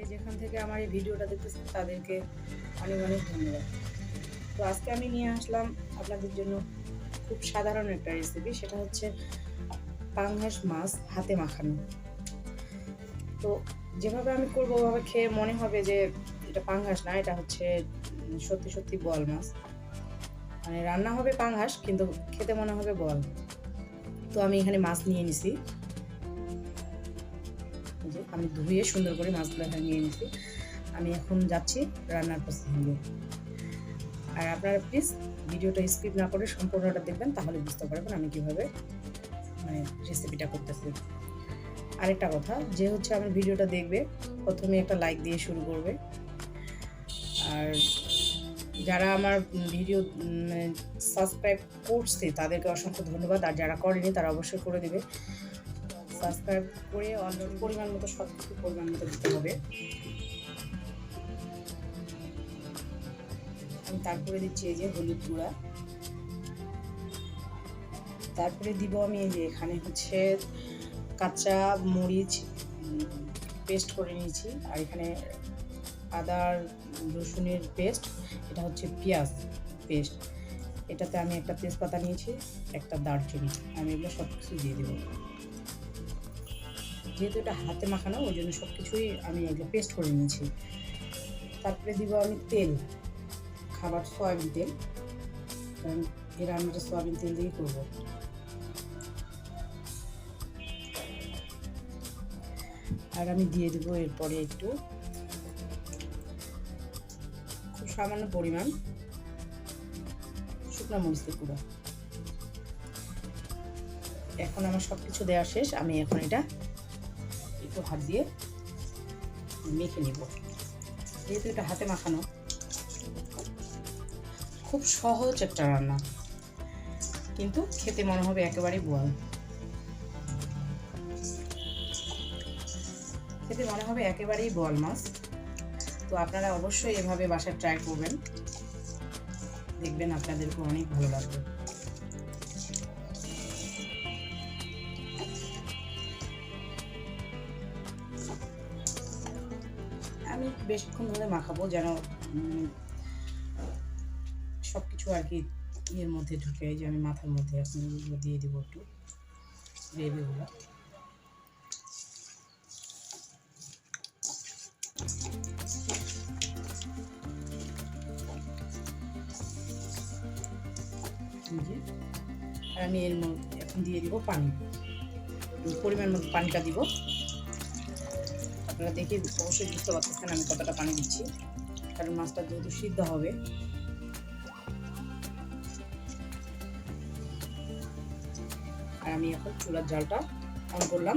যে যেখান থেকে আমার এই ভিডিওটা দেখতেছেন তাদেরকে অনেক অনেক ধন্যবাদ। তো আজকে আমি নিয়ে আসলাম আপনাদের জন্য খুব সাধারণ একটা রেসিপি সেটা হচ্ছে পাঙ্গাস মাছ হাতে মাখানো। তো যেভাবে আমি করব, ওভাবে খেয়ে মনে হবে যে এটা পাঙ্গাস না, এটা হচ্ছে সত্যি সত্যি বল মাছ। মানে রান্না হবে পাঙ্গাস কিন্তু খেতে মনে হবে বল। তো আমি এখানে মাছ নিয়ে নিছি। যে আমি ধুয়ে সুন্দর করে মাছগুলো নিয়ে নিছি। আমি এখন যাচ্ছি রান্নার প্রসেসিংয়ে আর আপনারা প্লিজ ভিডিওটা স্কিপ না করে সম্পূর্ণটা দেখবেন, তাহলে বুঝতে পারবেন আমি কীভাবে মানে রেসিপিটা করতেছি। আরেকটা কথা, যে হচ্ছে আমার ভিডিওটা দেখবে, প্রথমে একটা লাইক দিয়ে শুরু করবে। আর যারা আমার ভিডিও সাবস্ক্রাইব করছে, তাদেরকে অসংখ্য ধন্যবাদ। আর যারা করেনি, তারা অবশ্যই করে দেবে। সাবস্ক্রাইব করে অলরেডি পরিমাণ মতো সব কিছু পরিমাণ মতো দিতে হবে। আমি তারপরে দিচ্ছি এই যে হলুদ গুঁড়া। তারপরে দিব আমি এই যে এখানে হচ্ছে কাঁচা মরিচ পেস্ট করে নিয়েছি। আর এখানে আদার রসুনের পেস্ট, এটা হচ্ছে পেঁয়াজ পেস্ট। এটাতে আমি একটা তেজপাতা নিয়েছি, একটা দারচিনি। আমি এগুলো সব কিছু দিয়ে দেবো। যেহেতু এটা হাতে মাখানো, ওই জন্য সব কিছুই আমি এগুলো পেস্ট করে নিয়েছি। তারপরে দিব আমি তেল, খাবার সয়াবিন তেল। কারণ এই রান্নাটা সয়াবিন তেল দিয়েই করব। আর আমি দিয়ে দেবো এরপরে একটু খুব সামান্য পরিমাণ শুকনো মরিচের গুঁড়ো। এখন আমার সব কিছু দেওয়া শেষ, আমি এখন এটা একটু হাত দিয়ে মেখে নিব। যেহেতু এটা হাতে মাখানো, খুব সহজ একটা রান্না। কিন্তু খেতে মনে হবে একেবারেই বোয়াল। খেতে মনে হবে একেবারেই বোয়াল মাছ। তো আপনারা অবশ্যই এভাবে বাসায় ট্রাই করবেন। দেখবেন আপনাদেরকে অনেক ভালো লাগবে। আমি বেশিক্ষণ ধরে মাখাবো যেন সব কিছু আর কি ইয়ের মধ্যে ঢুকে যে আমি মাথার মধ্যে এখন দিয়ে দেবো একটু, গ্রেভিগুলো। আর আমি এর মধ্যে এখন দিয়ে দিব পানি, পরিমাণ মতো পানিটা দিব। আপনারা দেখে অবশ্যই বুঝতে পারতেছেন আমি কতটা পানি দিচ্ছি। কারণ মাছটা যেহেতু সিদ্ধ হবে। আর আমি এখন চুলার জালটা অন করলাম।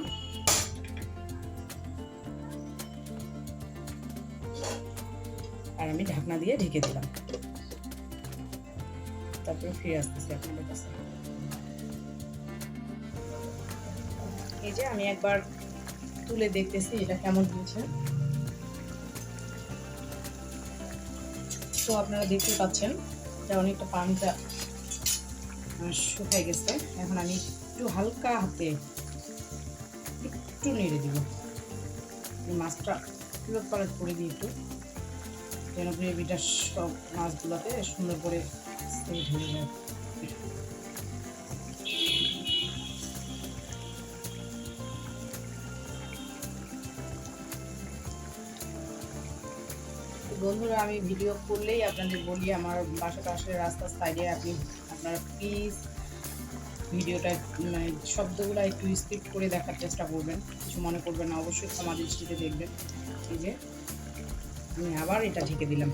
আর আমি ঢাকনা দিয়ে ঢেকে দিলাম। তারপরে ফিরে আসতেছি আপনাদের কাছে। এই যে আমি একবার তুলে দেখতেছি এটা কেমন হয়েছে। তো আপনারা দেখতে পাচ্ছেন, এটা অনেকটা পানটা শুকিয়ে গেছে। এখন আমি একটু হালকা হাতে একটু নেড়ে দিব। মাছটা তুলত পালট করে দিই একটু। যেন গ্রেভিটা সব মাছগুলোতে সুন্দর করে সেট হয়ে যায়। বন্ধুরা, আমি ভিডিও করলেই আপনাদের বলি, আমার বাসাটা আসলে রাস্তার সাইডে আপনি আপনারা প্লিজ ভিডিওটা মানে শব্দগুলো একটু স্কিপ করে দেখার চেষ্টা করবেন। কিছু মনে করবেন না, অবশ্যই ক্ষমা দৃষ্টিতে দেখবেন। এই যে, আমি আবার এটা ঢেকে দিলাম।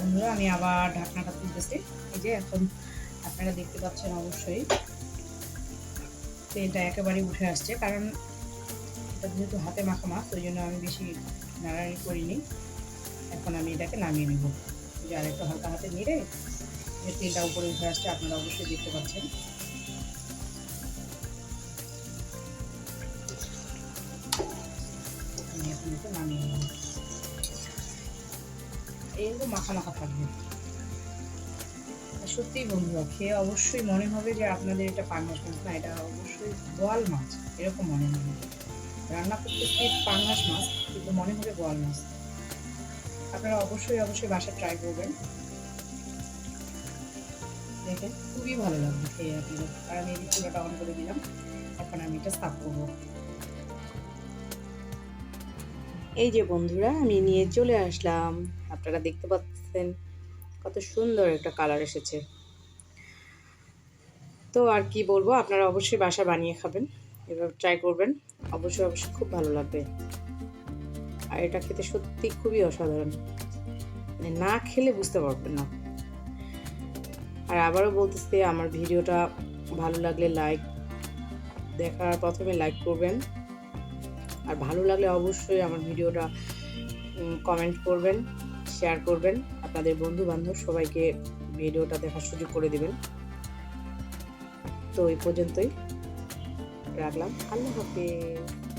বন্ধুরা, আমি আবার ঢাকনাটা তুলতেছি এই যে এখন আপনারা দেখতে পাচ্ছেন অবশ্যই তেলটা একেবারেই উঠে আসছে। কারণ এটা যেহেতু হাতে মাখা মাছ ওই জন্য আমি বেশি নাড়াড়ি করিনি। এখন আমি এটাকে নামিয়ে নেব। যে আর একটু হালকা হাতে নেড়ে যে তেলটা উপরে উঠে আসছে, আপনারা অবশ্যই দেখতে পাচ্ছেন। আমি নামিয়ে মাখা মাখা থাকবে। সত্যিই বন্ধুরা খেয়ে অবশ্যই মনে হবে যে আপনাদের এটা পাঙ্গাস মাছ, না, এটা অবশ্যই বোয়াল মাছ, এরকম মনে হবে। রান্না করতেছি পাঙ্গাস মাছ, কিন্তু মনে হবে বোয়াল মাছ। আপনারা অবশ্যই অবশ্যই বাসা ট্রাই করবেন। দেখেন, খুবই ভালো লাগবে খেয়ে আপনাদের। আর আমি এই চুলাটা অন করে দিলাম, এখন আমি এটা সাফ করব। এই যে বন্ধুরা, আমি নিয়ে চলে আসলাম। আপনারা দেখতে পাচ্ছেন কত সুন্দর একটা কালার এসেছে। তো আর কি বলব, আপনারা অবশ্যই বাসা বানিয়ে খাবেন এবার ট্রাই করবেন, অবশ্যই অবশ্যই খুব ভালো লাগবে। আর এটা খেতে সত্যি খুবই অসাধারণ। মানে না খেলে বুঝতে পারবেন না। আর আবারও বলতেছি, আমার ভিডিওটা ভালো লাগলে লাইক দেখার প্রথমে লাইক করবেন। আর ভালো লাগলে অবশ্যই আমার ভিডিওটা কমেন্ট করবেন শেয়ার করবেন। আপনাদের বন্ধু বান্ধব সবাইকে ভিডিওটা দেখার সুযোগ করে দেবেন। তো এই পর্যন্তই। রাখলাম। আল্লাহ হাফিজ।